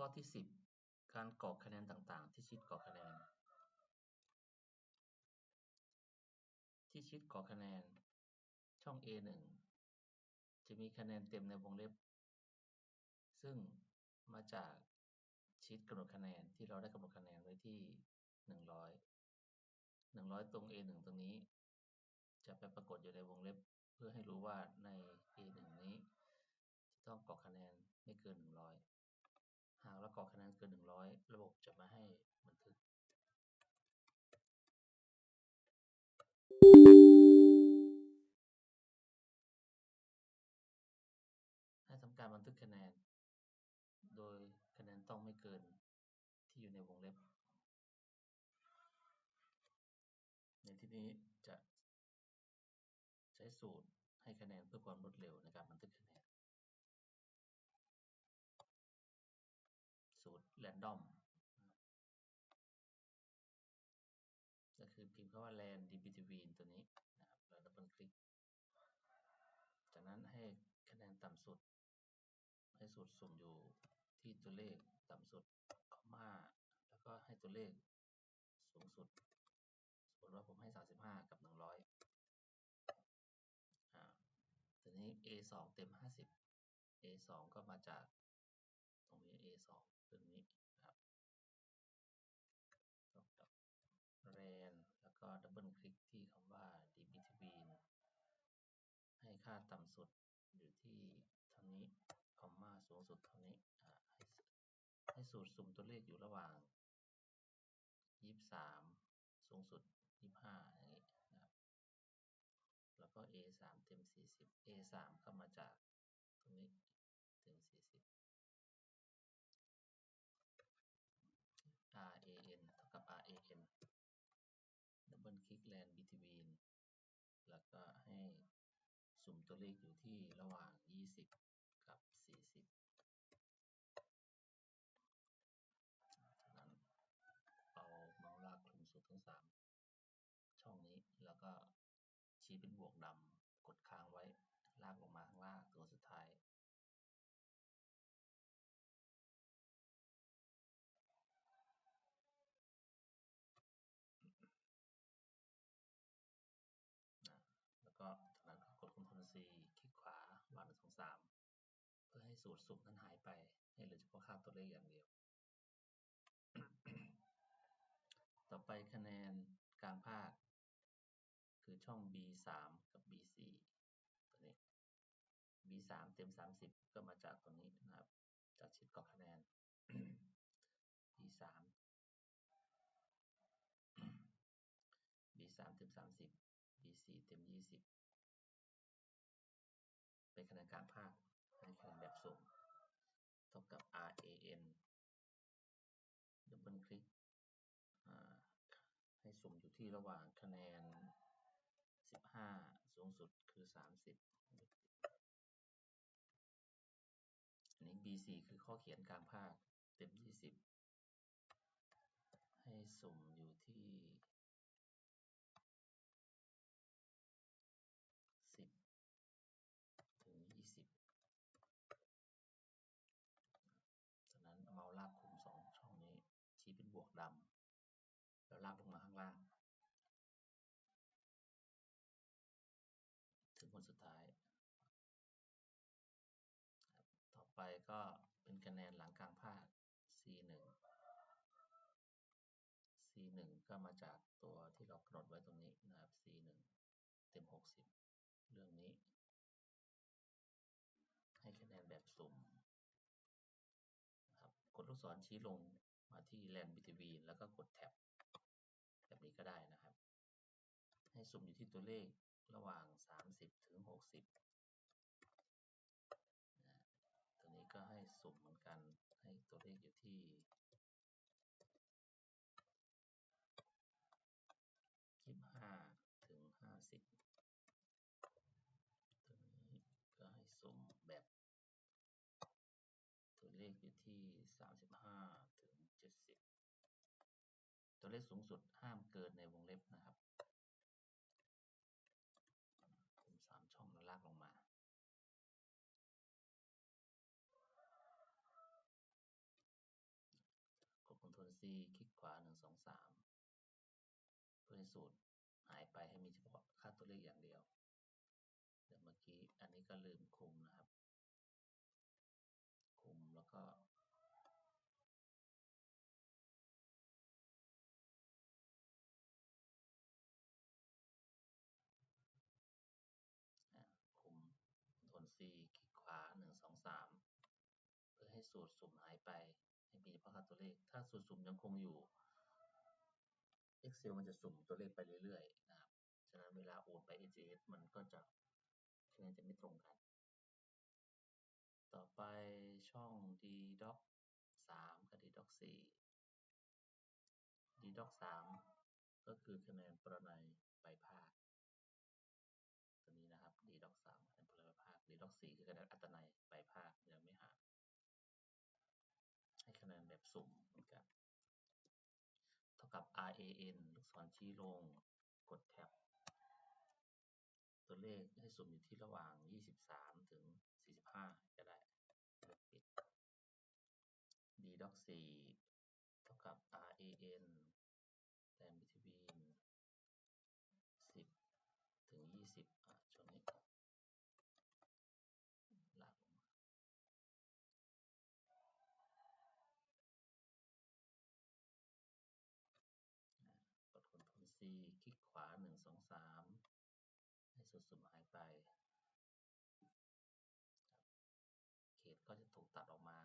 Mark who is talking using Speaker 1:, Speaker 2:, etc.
Speaker 1: ข้อที่ 10 การกรอกคะแนนต่างๆ ที่ชีตกรอกคะแนน ที่ชีตกรอกคะแนน ช่อง A1 จะมีคะแนนเต็มในวงเล็บ ซึ่งมาจากชีตกำหนดคะแนนที่เราได้กำหนดคะแนนไว้ที่ 100 100 ตรง A1 ตรงนี้ จะไปปรากฏอยู่ในวงเล็บ เพื่อให้รู้ว่าใน A1 นี้จะต้องกรอกคะแนนไม่เกิน 100ากเรากรอกคะแนนเกิน 100 ระบบจะมาให้บันทึก ให้ทำการบันทึกคะแนน โดยคะแนนต้องไม่เกินที่อยู่ในวงเล็บ ในที่นี้จะใช้สูตรให้คะแนนเพื่อความรวดเร็วในการบันทึกคะแนน สูตร random ก็คือพิมพ์คำว่า len dbtween ตัวนี้นะครับแล้วดับเบิลคลิก จากนั้นให้คะแนนต่ำสุด ให้สูตรสุ่มอยู่ที่ตัวเลขต่ำสุดคอมมาแล้วก็ให้ตัวเลขสูงสุด สมมติว่าผมให้ 35 กับ 100อ่าทีนี้ A2 เต็ม 50 A2 ก็มาจาก ตรงนี้ครับเท่ากับ len แล้วก็ดับเบิลคลิกที่คำว่า dbtween ให้ค่าต่ำสุดอยู่ที่เท่านี้คอมมาสูงสุดเท่านี้ให้ให้สูตรสุ่มตัวเลขอยู่ระหว่าง 23 สูงสุด 25อย่างนี้นะครับแล้วก็ A3 เต็ม 40 A3 ก็มาจากตรงนี้เต็ม 40 RAN เท่ากับ RAN ดับเบิลคลิ ก LAN between แล้วก็ให้สุ่มตัวเลขอยู่ที่ระหว่าง 20 กับ 40จากนั้นเอาเมาส์ลากคลุมสุดทั้ง 3 ช่องนี้แล้วก็ชี้เป็นบวกดำกดค้างไว้ลากลงมาข้างล่างตัวสุดท้าย คลิกขวาวาง1 2 3เพื่อให้สูตรสุ่มนั้นหายไป ให้เหลือเฉพาะค่าตัวเลขอย่างเดียว ต่อไปคะแนนกลางภาค คือช่อง B3 กับ B4 ตัวนี้ B3 เต็ม 30 ก็มาจากตรงนี้นะครับ จากชิดกรอกคะแนน B3 B3 เต็ม 30 B4 เต็ม 20 เป็นคะแนนกลางภาคให้คะแนนแบบสุ่มเท่ากับ RAN ดับเบิลคลิกให้สุ่มอยู่ที่ระหว่างคะแนน 15 สูงสุดคือ 30 อันนี้ B4 คือข้อเขียนกลางภาคเต็ม 20 ให้สุ่มอยู่ที่ 10 ถึง 20 จากนั้นเมาส์ลากคุม 2 ช่องนี้ ชี้เป็นบวกดำแล้วลากลงมาข้างล่าง ถึงคนสุดท้าย ต่อไปก็เป็นคะแนนหลังกลางภาค C1 C1 ก็มาจากตัวที่เรากำหนดไว้ตรงนี้นะครับ C1 เต็ม 60 เรื่องนี้ ให้คะแนนแบบสุ่มนะครับกดลูกศรชี้ลงมาที่ LAN between แล้วก็กดแท็บ แบบนี้ก็ได้นะครับ ให้สุ่มอยู่ที่ตัวเลขระหว่าง 30 ถึง 60ตัวนี้ก็ให้สุ่มเหมือนกัน ให้ตัวเลขอยู่ที่ 25 ถึง 50 ตัวนี้ก็ให้สุ่มแบบ ตัวเลขอยู่ที่ 35 ถึง 70 ตัวเลขสูงสุดห้ามเกินในวงเล็บนะครับคุม3ช่องแล้วลากลงมา C คลิกขวาหนึ่งสองสามเพื่อให้สูตรหายไปให้มีเฉพาะค่าตัวเลขอย่างเดียว เดี๋ยวเมื่อกี้อันนี้ก็ลืมคุมนะครับ คุมแล้วก็ C คลิกขวาหนึ่งสองสามเพื่อให้สูตรสุ่มหายไป ให้มีเฉพาะค่าตัวเลข ถ้าสูตรสุ่มยังคงอยู่ Excel มันจะสุ่มตัวเลขไปเรื่อยๆนะครับ ฉะนั้นเวลาโอนไป AGS มันก็จะคะแนนจะไม่ตรงกัน ต่อไปช่อง ddoc 3 กับ ddoc 4 ddoc 3 ก็คือคะแนนประนัยปลายภาค ตัวนี้นะครับ ddoc 3คะแนน ประนัยปลายภาค ddoc 4คือคะแนนอัตนัยปลายภาคยังไม่หักให้คะแนนแบบสุ่มเหมือนกันเท่ากับ RAN ลูกศรชี้ลงกดแท็บตัวเลขให้สุ่มอยู่ที่ระหว่าง 23 ถึง 45ก็ได้ปิด ddoc 4เท่ากับ RAN RAM between 10ถึ คลิกขวา 1 2 3 ให้สุดสุ่มหายไป เขตก็จะถูกตัดออกมา